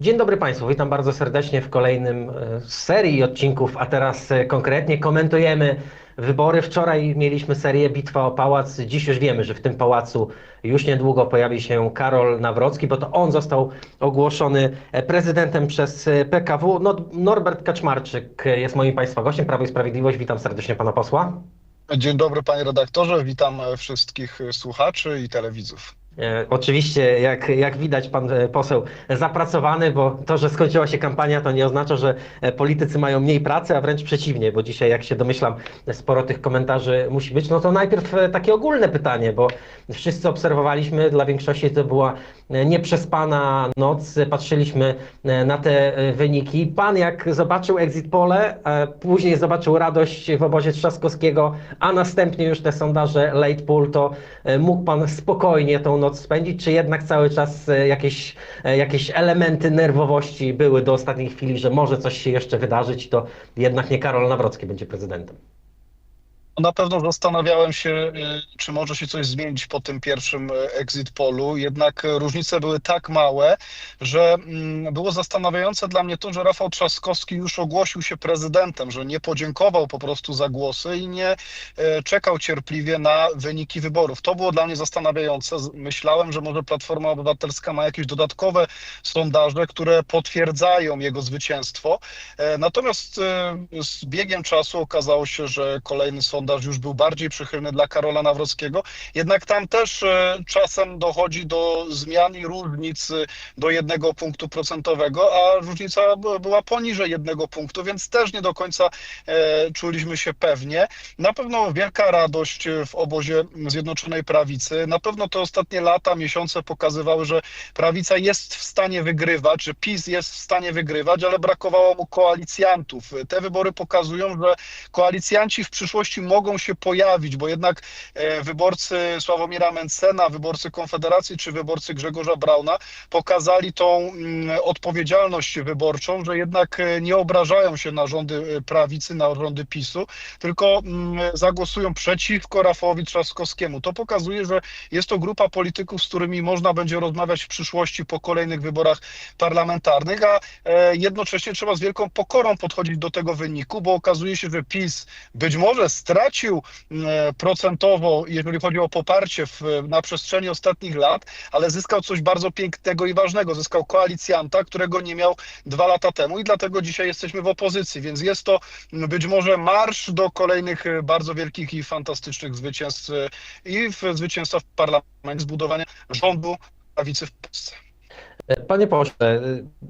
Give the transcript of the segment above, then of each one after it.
Dzień dobry Państwu, witam bardzo serdecznie w kolejnym e, z serii odcinków, a teraz e, konkretnie komentujemy wybory. Wczoraj mieliśmy serię Bitwa o Pałac, dziś już wiemy, że w tym pałacu już niedługo pojawi się Karol Nawrocki, bo to on został ogłoszony e, prezydentem przez e, PKW. No, Norbert Kaczmarczyk e, jest moim Państwa gościem, Prawo i Sprawiedliwość, witam serdecznie Pana posła. Dzień dobry panie redaktorze, witam e, wszystkich e, słuchaczy i telewidzów. E, Oczywiście, jak, jak widać, pan e, poseł zapracowany, bo to, że skończyła się kampania, to nie oznacza, że e, politycy mają mniej pracy, a wręcz przeciwnie, bo dzisiaj, jak się domyślam, sporo tych komentarzy musi być. No to najpierw takie ogólne pytanie, bo wszyscy obserwowaliśmy, dla większości to była nieprzespana noc, patrzyliśmy e, na te e, wyniki. Pan, jak zobaczył exit pole, e, później zobaczył radość w obozie Trzaskowskiego, a następnie już te sondaże late poll, to mógł pan spokojnie tą noc spędzić, czy jednak cały czas jakieś, jakieś elementy nerwowości były do ostatniej chwili, że może coś się jeszcze wydarzyć, to jednak nie Karol Nawrocki będzie prezydentem? Na pewno zastanawiałem się, e, czy może się coś zmienić po tym pierwszym e, exit polu, jednak e, różnice były tak małe, że mm, było zastanawiające dla mnie to, że Rafał Trzaskowski już ogłosił się prezydentem, że nie podziękował po prostu za głosy i nie czekał cierpliwie na wyniki wyborów. To było dla mnie zastanawiające. Myślałem, że może Platforma Obywatelska ma jakieś dodatkowe sondaże, które potwierdzają jego zwycięstwo. E, Natomiast z biegiem czasu okazało się, że kolejny sondaż już był bardziej przychylny dla Karola Nawrockiego. Jednak tam też e, czasem dochodzi do zmian i różnic e, do jednego punktu procentowego, a różnica była poniżej jednego punktu, więc też nie do końca e, czuliśmy się pewnie. Na pewno wielka radość w obozie Zjednoczonej Prawicy. Na pewno te ostatnie lata, miesiące pokazywały, że prawica jest w stanie wygrywać, że PiS jest w stanie wygrywać, ale brakowało mu koalicjantów. Te wybory pokazują, że koalicjanci w przyszłości mogą się pojawić, bo jednak e, wyborcy Sławomira Mencena, wyborcy Konfederacji czy wyborcy Grzegorza Brauna pokazali tą mm, odpowiedzialność wyborczą, że jednak e, nie obrażają się na rządy e, prawicy, na rządy PiSu, tylko mm, zagłosują przeciwko Rafałowi Trzaskowskiemu. To pokazuje, że jest to grupa polityków, z którymi można będzie rozmawiać w przyszłości po kolejnych wyborach parlamentarnych, a jednocześnie trzeba z wielką pokorą podchodzić do tego wyniku, bo okazuje się, że PiS być może stracił e, procentowo, jeżeli chodzi o poparcie w, na przestrzeni ostatnich lat, ale zyskał coś bardzo pięknego i ważnego. Zyskał koalicjanta, którego nie miał dwa lata temu i dlatego dzisiaj jesteśmy w opozycji, więc jest to m, być może marsz do kolejnych e, bardzo wielkich i fantastycznych zwycięstw e, i w zwycięstwa w parlamencie, zbudowania rządu prawicy w Polsce. Panie pośle,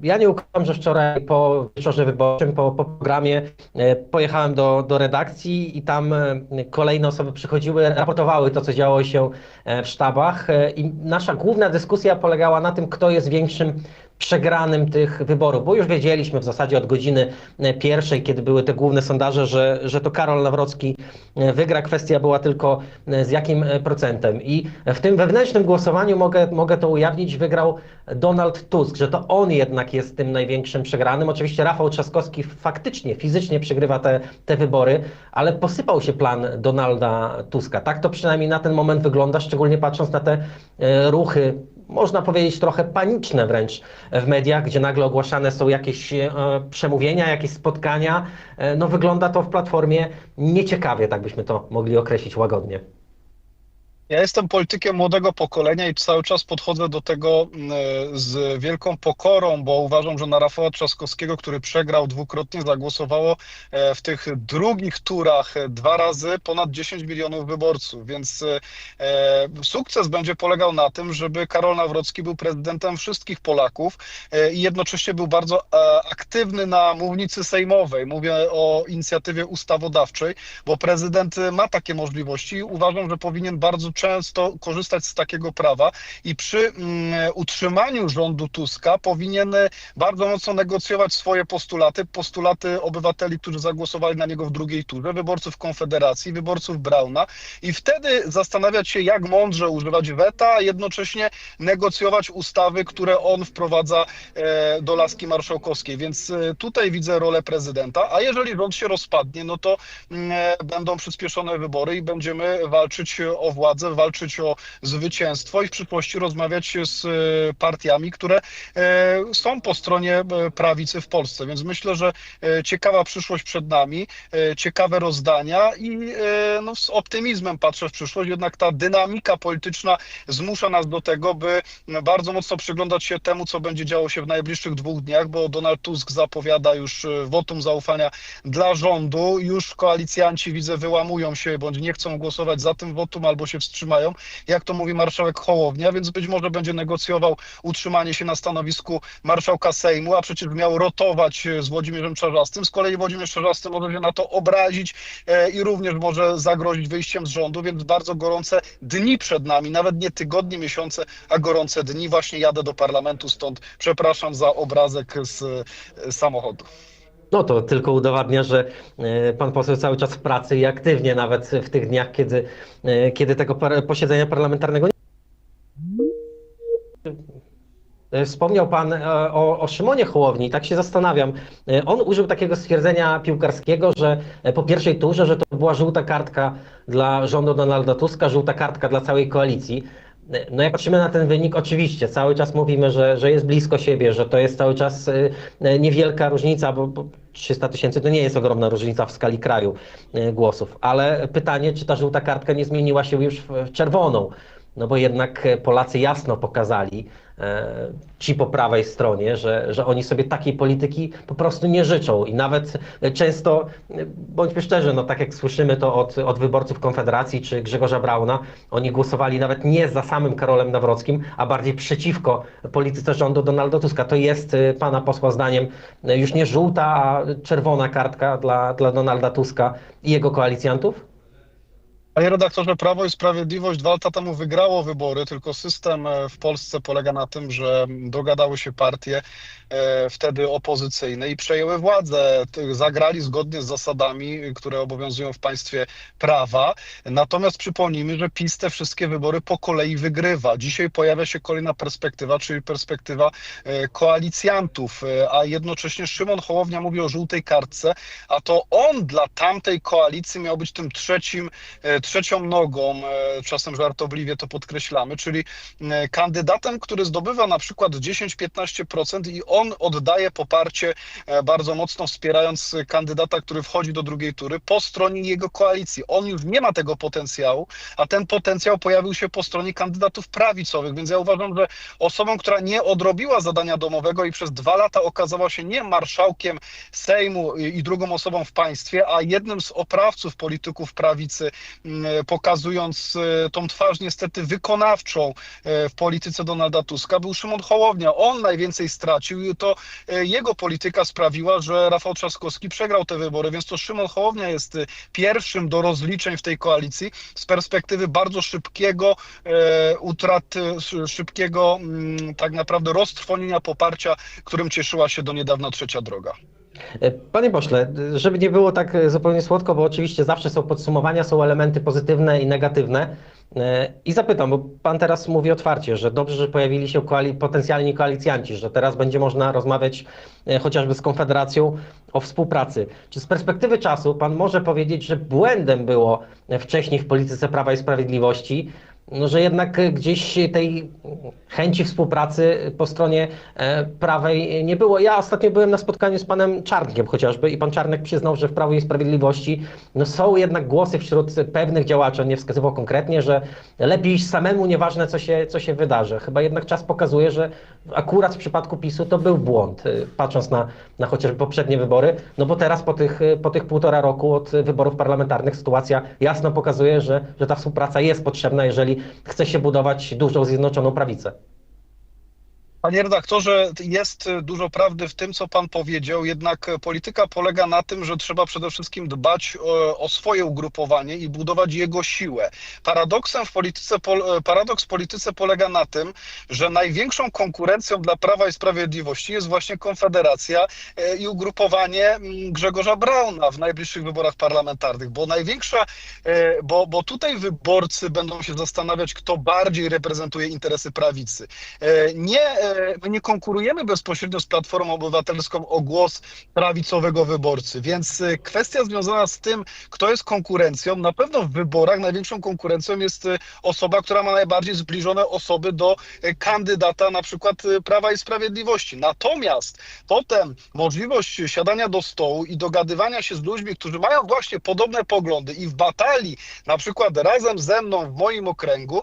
ja nie ukrywam, że wczoraj po wieczorze wyborczym, po, po programie e, pojechałem do, do redakcji i tam e, kolejne osoby przychodziły, raportowały to, co działo się e, w sztabach i nasza główna dyskusja polegała na tym, kto jest większym przegranym tych wyborów, bo już wiedzieliśmy w zasadzie od godziny e, pierwszej, kiedy były te główne sondaże, że, że to Karol Nawrocki e, wygra. Kwestia była tylko e, z jakim procentem. I w tym wewnętrznym głosowaniu mogę, mogę to ujawnić, wygrał Donald Tusk, że to on jednak jest tym największym przegranym. Oczywiście Rafał Trzaskowski faktycznie, fizycznie przegrywa te, te wybory, ale posypał się plan Donalda Tuska. Tak to przynajmniej na ten moment wygląda, szczególnie patrząc na te ruchy można powiedzieć trochę paniczne wręcz w mediach, gdzie nagle ogłaszane są jakieś e, przemówienia, jakieś spotkania. E, no wygląda to w Platformie nieciekawie, tak byśmy to mogli określić łagodnie. Ja jestem politykiem młodego pokolenia i cały czas podchodzę do tego mm, z wielką pokorą, bo uważam, że na Rafała Trzaskowskiego, który przegrał dwukrotnie, zagłosowało e, w tych drugich turach e, dwa razy ponad 10 milionów wyborców, więc e, sukces będzie polegał na tym, żeby Karol Nawrocki był prezydentem wszystkich Polaków i jednocześnie był bardzo aktywny na mównicy sejmowej. Mówię o inicjatywie ustawodawczej, bo prezydent ma takie możliwości i uważam, że powinien bardzo często korzystać z takiego prawa. I przy mm, utrzymaniu rządu Tuska powinien e, bardzo mocno negocjować swoje postulaty, postulaty obywateli, którzy zagłosowali na niego w drugiej turze, wyborców Konfederacji, wyborców Brauna. I wtedy zastanawiać się, jak mądrze używać weta, a jednocześnie negocjować ustawy, które on wprowadza e, do laski marszałkowskiej. Więc e, tutaj widzę rolę prezydenta, a jeżeli rząd się rozpadnie, no to mm, będą przyspieszone wybory i będziemy walczyć o władzę władzę, walczyć o zwycięstwo i w przyszłości rozmawiać z e, partiami, które e, są po stronie e, prawicy w Polsce. Więc myślę, że ciekawa przyszłość przed nami, ciekawe rozdania i no, z optymizmem patrzę w przyszłość, jednak ta dynamika polityczna zmusza nas do tego, by bardzo mocno przyglądać się temu, co będzie działo się w najbliższych dwóch dniach, bo Donald Tusk zapowiada już wotum zaufania dla rządu. Już koalicjanci, widzę, wyłamują się, bądź nie chcą głosować za tym wotum, albo się wstrzymają, jak to mówi marszałek Hołownia, więc być może będzie negocjował utrzymanie się na stanowisku marszałka Sejmu, a przecież miał rotować e, z Włodzimierzem Czarzastym. Z kolei Włodzimierz Czarzasty może się na to obrazić e, i również może zagrozić wyjściem z rządu, więc bardzo gorące dni przed nami, nawet nie tygodnie, miesiące, a gorące dni. Właśnie jadę do parlamentu, stąd przepraszam za obrazek z e, samochodu. No to tylko udowadnia, że e, pan poseł cały czas w pracy i aktywnie nawet w tych dniach, kiedy, e, kiedy tego posiedzenia parlamentarnego nie E, Wspomniał Pan o, o Szymonie Hołowni tak się zastanawiam. On użył takiego stwierdzenia piłkarskiego, że po pierwszej turze, że to była żółta kartka dla rządu Donalda Tuska, żółta kartka dla całej koalicji. No jak patrzymy na ten wynik, oczywiście cały czas mówimy, że, że jest blisko siebie, że to jest cały czas e, e, niewielka różnica, bo, bo 300 tysięcy to nie jest ogromna różnica w skali kraju e, głosów, ale pytanie, czy ta żółta kartka nie zmieniła się już w czerwoną? No bo jednak e, Polacy jasno pokazali, e, ci po prawej stronie, że, że oni sobie takiej polityki po prostu nie życzą. I nawet e, często, bądźmy szczerzy, no tak jak słyszymy to od, od wyborców Konfederacji czy Grzegorza Brauna, oni głosowali nawet nie za samym Karolem Nawrockim, a bardziej przeciwko polityce rządu Donalda Tuska. To jest pana posła zdaniem już nie żółta, a czerwona kartka dla, dla Donalda Tuska i jego koalicjantów? Panie redaktorze, Prawo i Sprawiedliwość dwa lata temu wygrało wybory, tylko system e, w Polsce polega na tym, że dogadały się partie e, wtedy opozycyjne i przejęły władzę. Zagrali zgodnie z zasadami, które obowiązują w państwie prawa. Natomiast przypomnijmy, że PiS te wszystkie wybory po kolei wygrywa. Dzisiaj pojawia się kolejna perspektywa, czyli perspektywa e, koalicjantów, e, a jednocześnie Szymon Hołownia mówi o żółtej kartce, a to on dla tamtej koalicji miał być tym trzecim e, trzecią nogą, e, czasem żartobliwie to podkreślamy, czyli e, kandydatem, który zdobywa na przykład 10-15% i on oddaje poparcie e, bardzo mocno wspierając kandydata, który wchodzi do drugiej tury po stronie jego koalicji. On już nie ma tego potencjału, a ten potencjał pojawił się po stronie kandydatów prawicowych, więc ja uważam, że osobą, która nie odrobiła zadania domowego i przez dwa lata okazała się nie marszałkiem Sejmu i drugą osobą w państwie, a jednym z oprawców polityków prawicy, pokazując e, tą twarz niestety wykonawczą e, w polityce Donalda Tuska, był Szymon Hołownia. On najwięcej stracił i to e, jego polityka sprawiła, że Rafał Trzaskowski przegrał te wybory, więc to Szymon Hołownia jest pierwszym do rozliczeń w tej koalicji z perspektywy bardzo szybkiego utraty, sz- szybkiego mm, tak naprawdę roztrwonienia poparcia, którym cieszyła się do niedawna trzecia droga. E, Panie pośle, żeby nie było tak e, zupełnie słodko, bo oczywiście zawsze są podsumowania, są elementy pozytywne i negatywne. E, I zapytam, bo Pan teraz mówi otwarcie, że dobrze, że pojawili się koali potencjalni koalicjanci, że teraz będzie można rozmawiać chociażby z Konfederacją o współpracy. Czy z perspektywy czasu Pan może powiedzieć, że błędem było wcześniej w polityce Prawa i Sprawiedliwości, no, że jednak e, gdzieś tej chęci współpracy po stronie e, prawej nie było. Ja ostatnio byłem na spotkaniu z panem Czarnkiem chociażby i pan Czarnek przyznał, że w Prawie i Sprawiedliwości no, są jednak głosy wśród pewnych działaczy, on nie wskazywał konkretnie, że lepiej iść samemu, nieważne co się, co się wydarzy. Chyba jednak czas pokazuje, że akurat w przypadku PiSu to był błąd, e, patrząc na, na chociażby poprzednie wybory, no bo teraz po tych, e, po tych półtora roku od wyborów parlamentarnych sytuacja jasno pokazuje, że, że ta współpraca jest potrzebna, jeżeli chce się budować dużą zjednoczoną prawicę. Panie redaktorze, jest dużo prawdy w tym, co pan powiedział, jednak polityka polega na tym, że trzeba przede wszystkim dbać o, o swoje ugrupowanie i budować jego siłę. Paradoksem w polityce, pol- paradoks w polityce polega na tym, że największą konkurencją dla Prawa i Sprawiedliwości jest właśnie Konfederacja e, i ugrupowanie mm, Grzegorza Brauna w najbliższych wyborach parlamentarnych, bo największa, e, bo, bo tutaj wyborcy będą się zastanawiać, kto bardziej reprezentuje interesy prawicy. E, Nie my nie konkurujemy bezpośrednio z Platformą Obywatelską o głos prawicowego wyborcy, więc e, kwestia związana z tym, kto jest konkurencją, na pewno w wyborach największą konkurencją jest e, osoba, która ma najbardziej zbliżone osoby do e, kandydata na przykład Prawa i Sprawiedliwości. Natomiast potem możliwość siadania do stołu i dogadywania się z ludźmi, którzy mają właśnie podobne poglądy i w batalii, na przykład razem ze mną w moim okręgu,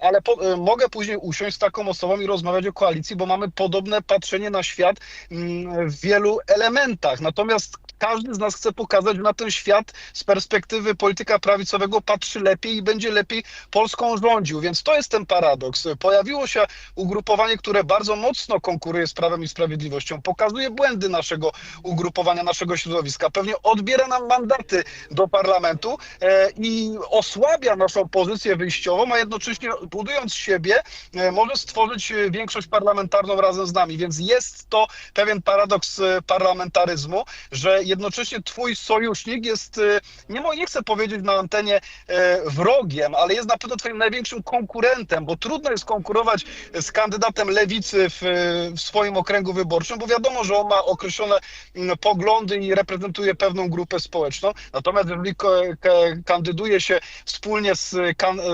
ale po, mogę później usiąść z taką osobą i rozmawiać o koalicji, bo mamy podobne patrzenie na świat mm, w wielu elementach. Natomiast każdy z nas chce pokazać, że na ten świat z perspektywy polityka prawicowego patrzy lepiej i będzie lepiej Polską rządził. Więc to jest ten paradoks. Pojawiło się ugrupowanie, które bardzo mocno konkuruje z Prawem i Sprawiedliwością, pokazuje błędy naszego ugrupowania, naszego środowiska, pewnie odbiera nam mandaty do parlamentu e, i osłabia naszą pozycję wyjściową, a jednocześnie budując siebie, e, może stworzyć e, większość parlamentarną razem z nami. Więc jest to pewien paradoks e, parlamentaryzmu, że jednocześnie twój sojusznik jest, e, nie, nie chcę powiedzieć na antenie e, wrogiem, ale jest na pewno twoim największym konkurentem, bo trudno jest konkurować z kandydatem lewicy w, w swoim okręgu wyborczym, bo wiadomo, że on ma określone mm, poglądy i reprezentuje pewną grupę społeczną. Natomiast jeżeli kandyduje się wspólnie z,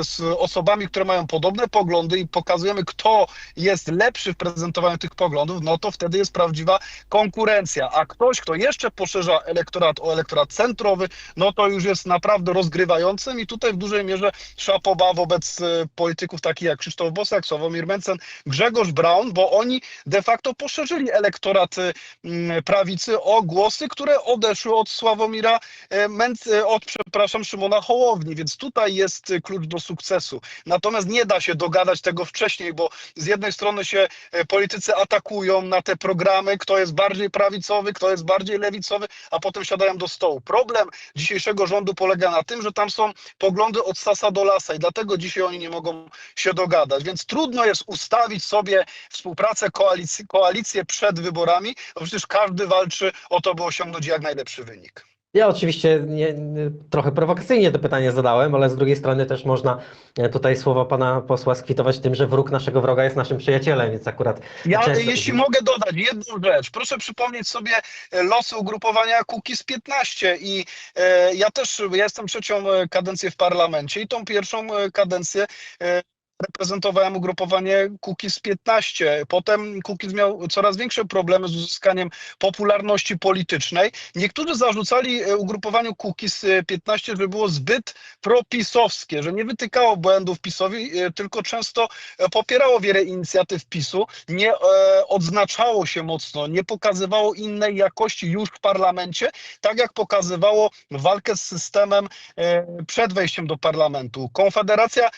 z osobami, które mają podobne poglądy i pokazujemy, kto jest lepszy w prezentowaniu tych poglądów, no to wtedy jest prawdziwa konkurencja. A ktoś, kto jeszcze poszerza elektorat o elektorat centrowy, no to już jest naprawdę rozgrywającym i tutaj w dużej mierze szapoba wobec e, polityków takich jak Krzysztof Bosak, Sławomir Mencen, Grzegorz Braun, bo oni de facto poszerzyli elektorat e, prawicy o głosy, które odeszły od Sławomira e, Menc, od, przepraszam, Szymona Hołowni, więc tutaj jest klucz do sukcesu. Natomiast nie da się dogadać tego wcześniej, bo z jednej strony się e, politycy atakują na te programy, kto jest bardziej prawicowy, kto jest bardziej lewicowy, a potem siadają do stołu. Problem dzisiejszego rządu polega na tym, że tam są poglądy od sasa do lasa i dlatego dzisiaj oni nie mogą się dogadać. Więc trudno jest ustawić sobie współpracę, koalicji, koalicję przed wyborami, bo przecież każdy walczy o to, by osiągnąć jak najlepszy wynik. Ja oczywiście nie, trochę prowokacyjnie to pytanie zadałem, ale z drugiej strony też można e, tutaj słowa pana posła skwitować tym, że wróg naszego wroga jest naszym przyjacielem, więc akurat Ja, często jeśli widzimy- mogę dodać jedną rzecz, proszę przypomnieć sobie e, losy ugrupowania Kukiz 15 i e, ja też ja jestem trzecią e, kadencję w parlamencie i tą pierwszą e, kadencję e, reprezentowałem ugrupowanie Kukiz 15. Potem Kukiz miał coraz większe problemy z uzyskaniem popularności politycznej. Niektórzy zarzucali e, ugrupowaniu Kukiz 15, że było zbyt propisowskie, że nie wytykało błędów PiSowi, e, tylko często e, popierało wiele inicjatyw PiSu, nie odznaczało się mocno, nie pokazywało innej jakości już w parlamencie, tak jak pokazywało walkę z systemem przed wejściem do parlamentu. Konfederacja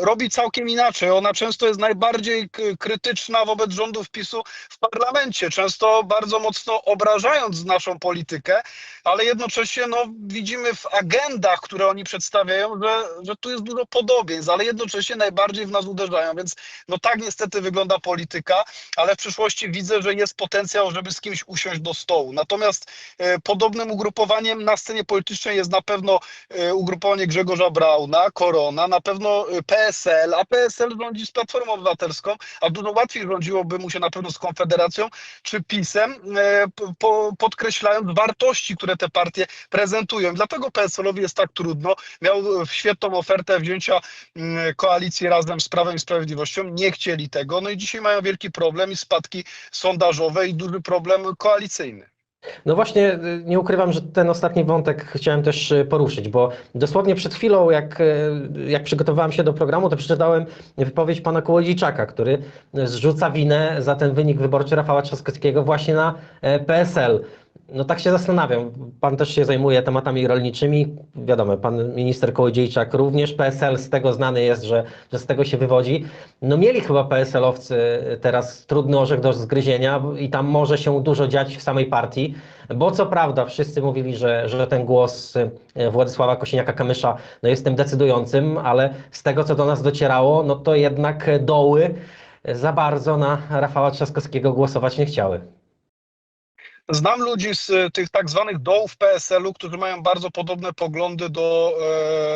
robi całkiem inaczej. Ona często jest najbardziej krytyczna wobec rządów PiSu w parlamencie, często bardzo mocno obrażając naszą politykę, ale jednocześnie no, widzimy w agendach, które oni przedstawiają, że, że tu jest dużo podobieństw, ale jednocześnie najbardziej w nas uderzają, więc no tak niestety wygląda polityka, ale w przyszłości widzę, że jest potencjał, żeby z kimś usiąść do stołu. Natomiast e, podobnym ugrupowaniem na scenie politycznej jest na pewno e, ugrupowanie Grzegorza Brauna, Korona, na pewno e, PSL, a PSL rządzi z Platformą Obywatelską, a dużo łatwiej rządziłoby mu się na pewno z Konfederacją czy PiSem, e, po, podkreślając wartości, które te partie prezentują. Dlatego PSL-owi jest tak trudno. Miał świetną ofertę wzięcia mm, koalicji razem z Prawem i Sprawiedliwością, nie chcieli tego, no i dzisiaj mają wielki problem i spadki sondażowe i duży problem koalicyjny. No właśnie, y, nie ukrywam, że ten ostatni wątek chciałem też y, poruszyć, bo dosłownie przed chwilą, jak, y, jak przygotowywałem się do programu, to przeczytałem wypowiedź pana Kołodziejczaka, który zrzuca winę za ten wynik wyborczy Rafała Trzaskowskiego właśnie na e, PSL. No tak się zastanawiam. Pan też się zajmuje tematami rolniczymi. Wiadomo, pan minister Kołodziejczak również PSL z tego znany jest, że, że z tego się wywodzi. No mieli chyba PSL-owcy teraz trudny orzech do zgryzienia i tam może się dużo dziać w samej partii, bo co prawda wszyscy mówili, że, że ten głos e, Władysława Kosiniaka-Kamysza no jest tym decydującym, ale z tego co do nas docierało, no to jednak doły za bardzo na Rafała Trzaskowskiego głosować nie chciały. Znam ludzi z e, tych tak zwanych dołów PSL-u, którzy mają bardzo podobne poglądy do,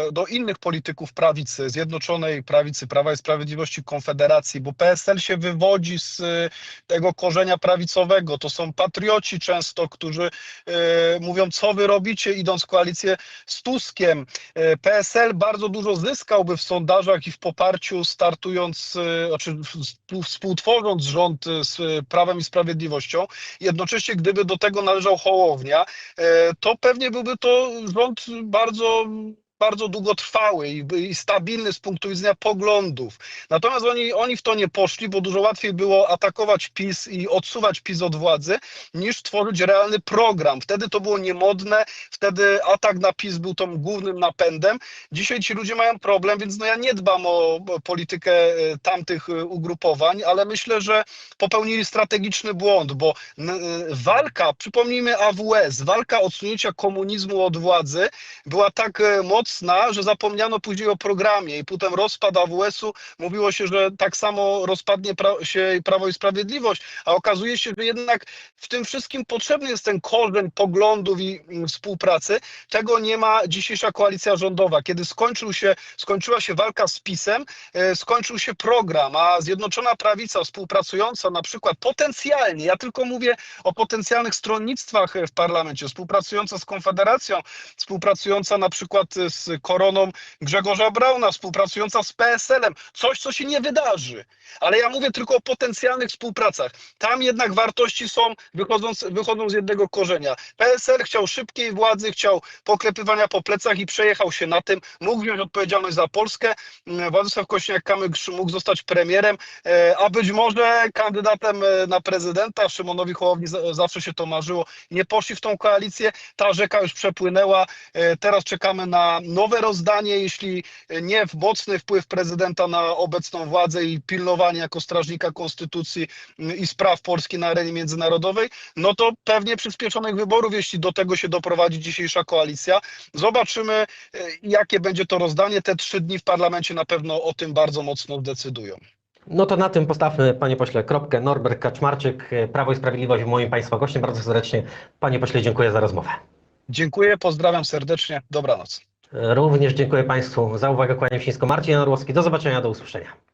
e, do innych polityków prawicy, Zjednoczonej Prawicy, Prawa i Sprawiedliwości, Konfederacji, bo PSL się wywodzi z e, tego korzenia prawicowego. To są patrioci często, którzy mówią, co wy robicie, idąc w koalicję z Tuskiem. PSL bardzo dużo zyskałby w sondażach i w poparciu startując, znaczy współ- współtworząc rząd z Prawem i Sprawiedliwością. Jednocześnie, gdyby do tego należał Hołownia, e, to pewnie byłby to rząd bardzo bardzo długotrwały i, i stabilny z punktu widzenia poglądów. Natomiast oni, oni w to nie poszli, bo dużo łatwiej było atakować PiS i odsuwać PiS od władzy, niż tworzyć realny program. Wtedy to było niemodne, wtedy atak na PiS był tą głównym napędem. Dzisiaj ci ludzie mają problem, więc no ja nie dbam o politykę e, tamtych e, ugrupowań, ale myślę, że popełnili strategiczny błąd, bo e, walka, przypomnijmy AWS, walka odsunięcia komunizmu od władzy była tak e, mocna, że zapomniano później o programie i potem rozpad AWS-u, mówiło się, że tak samo rozpadnie pra- się Prawo i Sprawiedliwość, a okazuje się, że jednak w tym wszystkim potrzebny jest ten korzeń poglądów i mm, współpracy. Tego nie ma dzisiejsza koalicja rządowa. Kiedy skończył się, skończyła się walka z PiSem, e, skończył się program, a Zjednoczona Prawica współpracująca na przykład potencjalnie, ja tylko mówię o potencjalnych stronnictwach e, w parlamencie, współpracująca z Konfederacją, współpracująca na przykład e, z Koroną Grzegorza Brauna, współpracująca z PSL-em, coś, co się nie wydarzy. Ale ja mówię tylko o potencjalnych współpracach. Tam jednak wartości są, wychodząc, wychodzą z jednego korzenia. PSL chciał szybkiej władzy, chciał poklepywania po plecach i przejechał się na tym, mógł wziąć odpowiedzialność za Polskę. Mm, Władysław Kośniak-Kamyk mógł zostać premierem, e, a być może kandydatem e, na prezydenta. Szymonowi Hołowni za- zawsze się to marzyło. Nie poszli w tą koalicję, ta rzeka już przepłynęła. E, Teraz czekamy na nowe rozdanie, jeśli nie w mocny wpływ prezydenta na obecną władzę i pilnowanie jako strażnika konstytucji i spraw Polski na arenie międzynarodowej, no to pewnie przyspieszonych wyborów, jeśli do tego się doprowadzi dzisiejsza koalicja. Zobaczymy, e, jakie będzie to rozdanie. Te trzy dni w parlamencie na pewno o tym bardzo mocno decydują. No to na tym postawmy, panie pośle, kropkę. Norbert Kaczmarczyk, Prawo i Sprawiedliwość, moim państwa gościem. Bardzo serdecznie, panie pośle, dziękuję za rozmowę. Dziękuję, pozdrawiam serdecznie. Dobranoc. Również dziękuję państwu za uwagę. Kłaniam się nisko. Marcin Orłowski. Do zobaczenia, do usłyszenia.